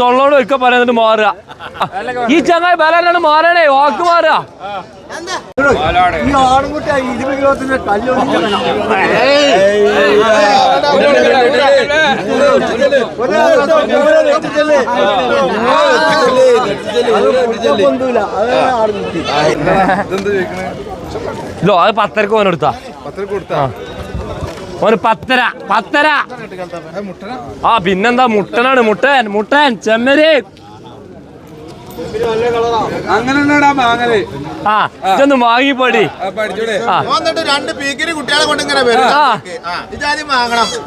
തൊള്ളോട് ഒരിക്കൽ പറയുന്നിട്ട് മാറുക. ഈ ചങ്ങായി ബലാനാണ് മാറണേ വാക്ക് മാറുക. ഈ ആടുംകുട്ടി ഇരുപത് കിലോത്തിന്റെ കല്ല് പൊന്തൂല അതാണ് ആടുംകുട്ടി ഇതോ അത് പത്തരക്ക് ഓൻ ഓന് പത്തര പത്തര. ആ പിന്നെന്താ മുട്ടനാണ് മുട്ടൻ മുട്ടൻ ചെമ്മരി. ആ ഇതൊന്ന് വാങ്ങിപ്പോടി.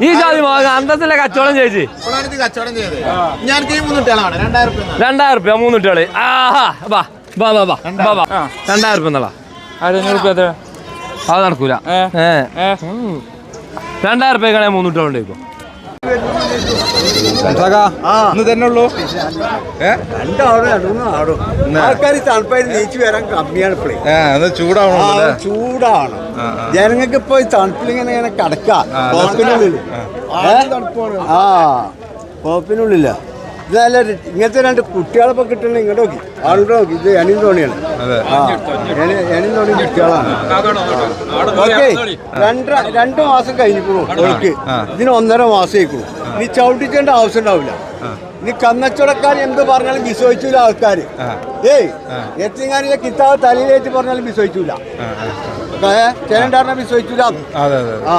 ഈ ജാതി വാങ്ങ. അന്തത്തിലെ കച്ചവടം ചേച്ചി. രണ്ടായിരം റുപ്യ മൂന്ന് കുട്ടികൾ. ആഹാ വാ വാ വാ വാ വാ വാ. രണ്ടായിരം റുപ്യ എന്നല്ല അത് നടക്കൂല. ഏ. രണ്ടായിരം റുപ്യക്കാണെ മൂന്ന് കുട്ടികളുണ്ട് ഇപ്പൊ ഇന്ന് തന്നെ ഉള്ളൂ? ചൂടാണ്. ജനങ്ങൾക്ക് ഇപ്പൊ തണുപ്പിൽ ഇങ്ങനെ ഇങ്ങനെ കിടക്കാം. കോപ്പിനുള്ളിൽ ആ കോപ്പിനുള്ളില്ല ഇത് നല്ല ര- ഇങ്ങനത്തെ രണ്ട് കുട്ടികളിപ്പോ കിട്ടണ ഇങ്ങോട്ട് നോക്കി. ആളുടെ നോക്കി. ഇത് എണിയും തോണിയാണ് എണിയും തോണി കുട്ടികളാണ്. ഓക്കെ രണ്ട് രണ്ട് മാസം കഴിഞ്ഞിക്കുള്ളൂ ഇതിന് ഒന്നര മാസം ആയിക്കുള്ളൂ നീ ചവിട്ടിച്ചേണ്ട ആവശ്യം ഉണ്ടാവില്ല. നീ കന്നച്ചുടക്കാർ എന്ത് പറഞ്ഞാലും വിശ്വസിച്ചില്ല ആൾക്കാർ ഏയ് എത്തിങ്ങാനിലെ കിതാബ് തലയിലേറ്റ് പറഞ്ഞാലും വിശ്വസിച്ചില്ല ചേരണ്ടാറിനെ വിശ്വസിച്ചില്ല ആ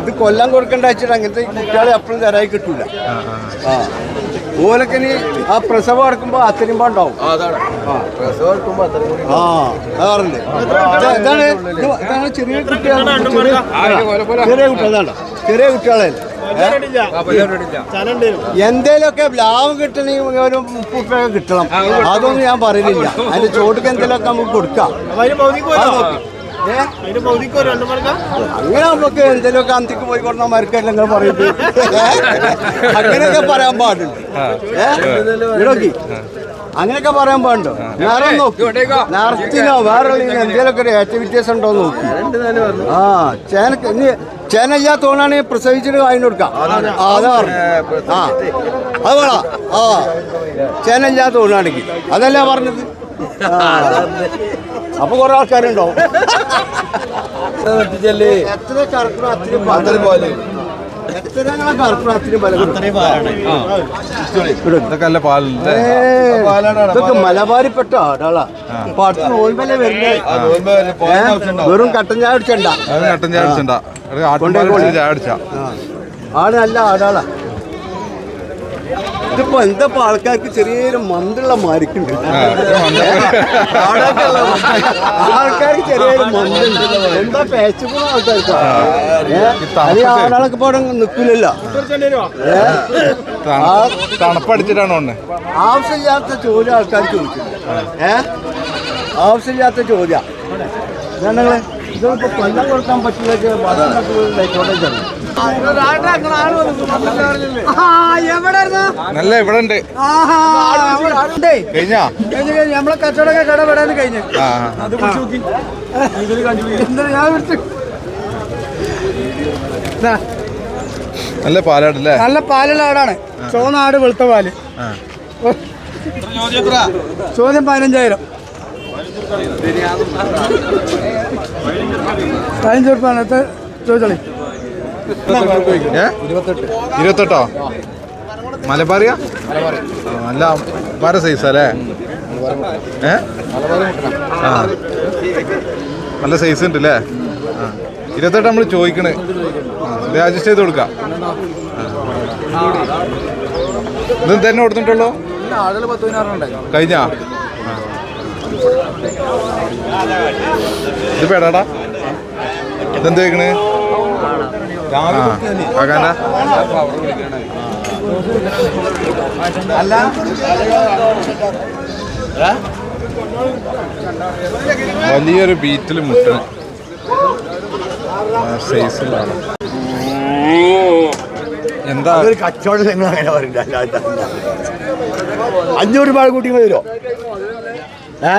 ഇത് കൊല്ലം കൊടുക്കേണ്ട വെച്ചിട്ട് അങ്ങനത്തെ കുട്ടികളെ എപ്പോഴും തരായി കിട്ടൂല. ആ. ഓലൊക്കെ നീ ആ പ്രസവം എടുക്കുമ്പോ അത്തരിമ്പ ഉണ്ടാവും ആ അതാറില്ലേ ഇതാണ് ഇത് ഇതാണ് ചെറിയ ചെറിയ കുട്ടികളാണ് ചെറിയ കുട്ടികളല്ലേ എന്തേലൊക്കെ ലാഭം കിട്ടണമെങ്കിൽ ഒരു മുപ്പൊക്കെ കിട്ടണം. അതൊന്നും ഞാൻ പറയുന്നില്ല. അതിന്റെ ചോട്ടുക്ക് എന്തേലൊക്കെ നമുക്ക് കൊടുക്കാം? അങ്ങനെ നമുക്ക് എന്തെങ്കിലുമൊക്കെ അന്തിക്ക് പോയി കൊടുന്ന മരക്കല്ല നിങ്ങൾ പറയുന്നത്? അങ്ങനെയൊക്കെ പറയാൻ പാടുണ്ട് അങ്ങനെയൊക്കെ പറയാൻ പാടുണ്ടോ? വേറെ നോക്കി. നിറച്ചിനോ വേറെ എന്തെങ്കിലുമൊക്കെ ഒരു ആക്ടിവിറ്റീസ് ഉണ്ടോ എന്ന് നോക്കി. ആ ചേനക്ക് ഇനി ചേന ഇല്ലാത്ത തോണാണെങ്കിൽ പ്രസവിച്ചിട്ട് വാങ്ങി കൊടുക്കാം. അതാ പറഞ്ഞു. ആ അത് വേണോ ആ ചേന ഇല്ലാത്ത തോന്നാണെങ്കിൽ അതല്ല പറഞ്ഞത്. അപ്പൊ കുറെ ആൾക്കാരുണ്ടാവും. എത്ര കറക്കണം അത്രയും അത്രയും പോലെ ഇതൊക്കെ മലബാരിപ്പെട്ട ആടാളാ. അപ്പൊ അടുത്ത് നോൽമല വരുന്നേ. വെറും കട്ടൻ ചായ അടിച്ചണ്ട. കട്ടൻ ചായ അടിച്ചണ്ട. ആട് നല്ല ആടാളാ. ഇതിപ്പോ എന്താ ആൾക്കാർക്ക് ചെറിയൊരു മന്തുള്ള മാരിക്കുണ്ട്. ആൾക്കാർക്ക് ചെറിയൊരു മന്തുണ്ട് എന്താ ആൾക്കാർക്ക്? അത് ആടാളൊക്കെ ഇപ്പൊ അവിടെ നിൽക്കില്ലല്ലോ തണുപ്പടിച്ചിട്ടാണ് ആവശ്യമില്ലാത്ത ചോദ്യം ആൾക്കാർ ചോദിച്ചു ഏ? ആവശ്യമില്ലാത്ത ചോദ്യം. ഞങ്ങൾ ഇതിപ്പോ കൊല്ലം കൊടുക്കാൻ പറ്റില്ല നല്ല ഇവിടെ ഉണ്ട് കഴിഞ്ഞാ? നമ്മളെ കച്ചവടമൊക്കെ കട വിടാൻ കഴിഞ്ഞു നല്ല പാലാടല്ലേ? നല്ല പാലുള്ള ആടാണ്. ചുവന്ന ആട് വെളുത്ത പാൽ. ആ. ചോദ്യം പതിനഞ്ചായിരം. പതിനഞ്ച് ഉറുപ്പാണ് ചോദിച്ചോളി? ഇരുപത്തെട്ടോ. മലബാറിയാ? നല്ല വേറെ സൈസ് അല്ലേ? ഏ? ആ. നല്ല സൈസ് ഉണ്ട് അല്ലേ ഇരുപത്തെട്ട് നമ്മൾ ചോദിക്കണേ. അഡ്ജസ്റ്റ് ചെയ്ത് കൊടുക്കാം. ഇത് തന്നെ കൊടുത്തിട്ടുള്ളൂ? കഴിഞ്ഞാ. ഇത് പേടാടാ. ഇതെന്ത് കേക്കണ് കാക്കാന്റെ വലിയൊരു ബീറ്റിൽ മുട്ടണ്. സൈസിലാണ് എന്താ? ഒരു കച്ചവടം അങ്ങനെ അഞ്ഞൂറ് രൂപ കൂട്ടി വരുമോ ഏ?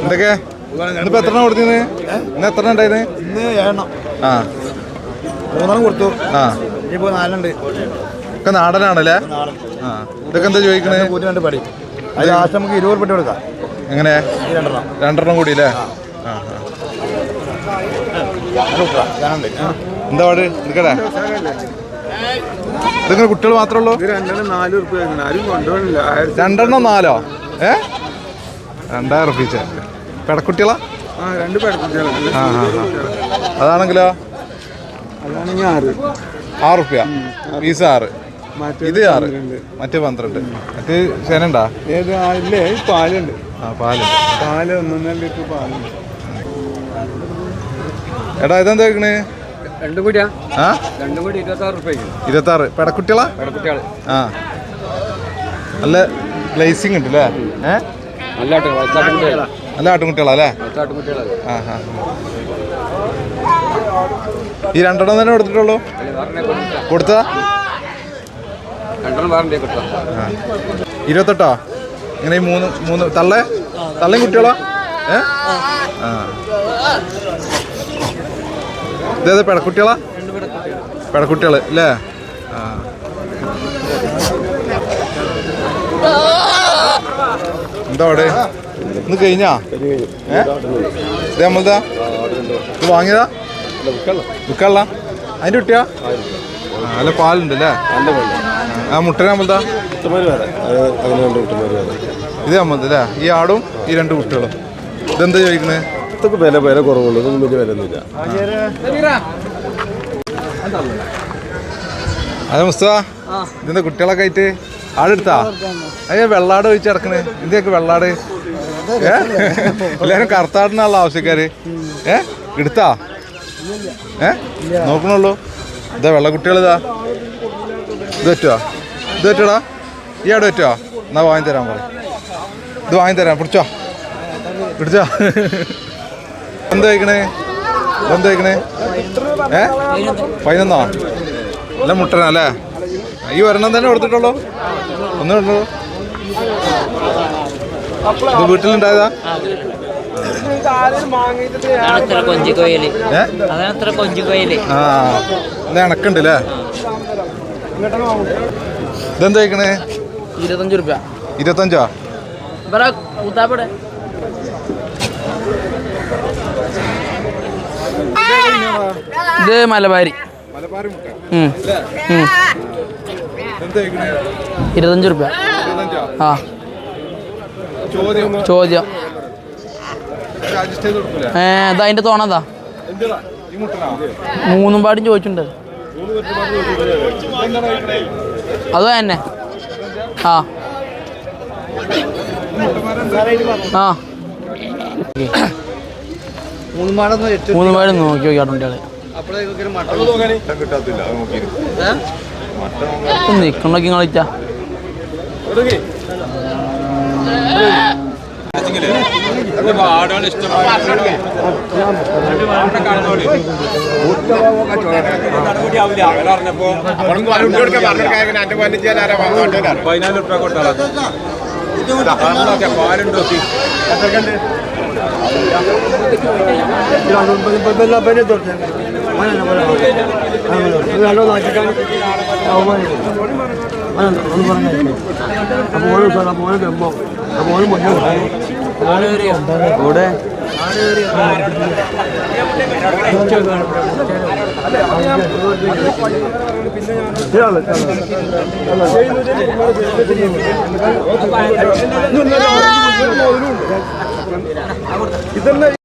എന്തൊക്കെ? ഇന്നിപ്പോ എത്ര കൊടുത്തിന്ന് ഇന്ന് എത്ര ഉണ്ടായിരുന്നു? ഇന്ന് ഏഴെണ്ണം. ആ. മൂന്നെണ്ണം കൊടുത്തു. ആ. ഇനിയിപ്പോ നാലുണ്ട് ഒക്കെ നാടനാണല്ലേ? ആ. ഇതൊക്കെ എന്താ ചോദിക്കണേ? കൂറ്റി രണ്ട് പടി. അത് ലാസ്റ്റ് നമുക്ക് ഇരുപത് പെട്ടി കൊടുക്കാം. എങ്ങനെ? രണ്ടെണ്ണം. രണ്ടെണ്ണം കൂടി അല്ലേ? ആ. എന്താ പാട്? എടുക്കടേ. ഇതെങ്ങനെ കുട്ടികൾ മാത്രമേ ഉള്ളൂ? രണ്ടെണ്ണം നാല് ഏ? രണ്ടായിരം റുപ്പീച്ച പെടക്കുട്ടികളാ? ആ രണ്ട് പേർക്കുട്ടികളാണ് ആ ആ. അതാണെങ്കിലോ? അതാണെങ്കിൽ ആറ്. ആറ് റുപ്യ പീസ് ആറ്. ഇത് ആറ്. മറ്റേ പന്ത്രണ്ട്. മറ്റേ ശനുണ്ടാ ഏത് ഇല്ലേ പാലുണ്ട്. ആ പാൽ. പാൽ ഒന്നൊന്നര ലിറ്റർ പാലുണ്ട്. എടാ ഇതെന്താ വെക്കണേ? രണ്ടും കൂടിയാ ആ? രണ്ടും കൂടി ഇരുപത്താറ് റുപ്യക്ക് ഇരുപത്താറ്. പെടക്കുട്ടികളാ? കുട്ടികൾ ആ. നല്ല ഗ്ലേസിംഗ് ഉണ്ട് അല്ലേ ഏ? നല്ല അല്ലേ? ആട്ടുംകുട്ടികളല്ലേ ആ ഈ രണ്ടെണ്ണം തന്നെ കൊടുത്തിട്ടുള്ളൂ? കൊടുത്ത. ഇരുപത്തെട്ടോ? ഇങ്ങനെ ഈ മൂന്ന് മൂന്ന് തള്ളേ? തള്ളയും കുട്ടികളോ? ഏ? ആ. ഇതേത് പെടക്കുട്ടികളാ പെടക്കുട്ടികൾ അല്ലേ? ആ. എന്താ അവിടെ? ഇന്ന് കഴിഞ്ഞാ? ഏ? നമ്മളതാ? ഇത് വാങ്ങിയതാ? വിൽക്കാനുള്ള. അതിന്റെ കുട്ടിയാ? നല്ല പാലുണ്ട് അല്ലേ ആ മുട്ടനെ നമ്മളതാ? ഇത് നമ്മത് അല്ലേ ഈ ആടും ഈ രണ്ട് കുട്ടികളും. ഇതെന്താ ചോദിക്കുന്നത് ഇതൊക്കെ വില വില കുറവുള്ളൂ. ഇതൊന്നും വലിയ വില ഒന്നുമില്ല അതെ മുസ്തഫ ഇതിന്റെ കുട്ടികളൊക്കെ ആയിട്ട്? ആടെടുത്താ? അയ്യ വെള്ളാട് ചോദിച്ചു ഇതൊക്കെ വെള്ളാട്? എല്ലാരും കറുത്താടിനുള്ള ആവശ്യക്കാര്. ഏ? എടുത്താ? ഏ? നോക്കണുള്ളൂ. ഇതാ വെള്ളക്കുട്ടികൾ ഇതാ ഇത് പറ്റുവാ? ഇത് പറ്റുവാ ഈ അവിടെ പറ്റുവാ? എന്നാ വാങ്ങി തരാൻ പറ. ഇത് വാങ്ങി തരാം. പിടിച്ചോ. പിടിച്ചോ. എന്താ കഴിക്കണേ എന്താ കഴിക്കണേ ഏ? പതിനൊന്നോ? അല്ല മുട്ടന അല്ലേ? ഈ ഒരെണ്ണം തന്നെ കൊടുത്തിട്ടുള്ളൂ. ഒന്നേ ഉള്ളൂ. ഇത് വീട്ടിലുണ്ടായതാ? അതാണത്ര കൊഞ്ചിക്കോയിൽ ഏ? അതാണത്ര കൊഞ്ചിക്കോയിൽ ആ ഇത് ഇണക്കുണ്ട് അല്ലേ ഇതെന്താ കഴിക്കണേ ഇരുപത്തഞ്ച് റുപ്യ. ഇരുപത്തഞ്ചോ? ഇവിടെ കൂത്താപ്പടെ ഇത് മലബാരി. ഇരുപത്തഞ്ചു രൂപ ഇരുപത്തഞ്ച് റുപ്യ. ആ. ചോദ്യം. ഏ അതിന്റെ തോണതാ എന്തിനാ ഈ മുട്ടനാ? മൂന്നും പാടും ചോദിച്ചിട്ടുണ്ട്. അത് തന്നെ. ആ. ആ. മൂന്ന് പാടും നോക്കി ആടുകൾ ഇഷ്ടം പറഞ്ഞപ്പോ പതിനായിരം ഉറുപ്പ കൊടുത്താളാ പാലുണ്ടോ എത്രക്കണ്ട് പിന്നെ തൊട്ട് ഹലോ നാട്ടിക്കാൻ അവമാനിക്കും നോക്കിയാട്ടുണ്ടാൾ ഓരോ അത് അപ്പോൾ ഓരോ കളിച്ചാ കൂടെ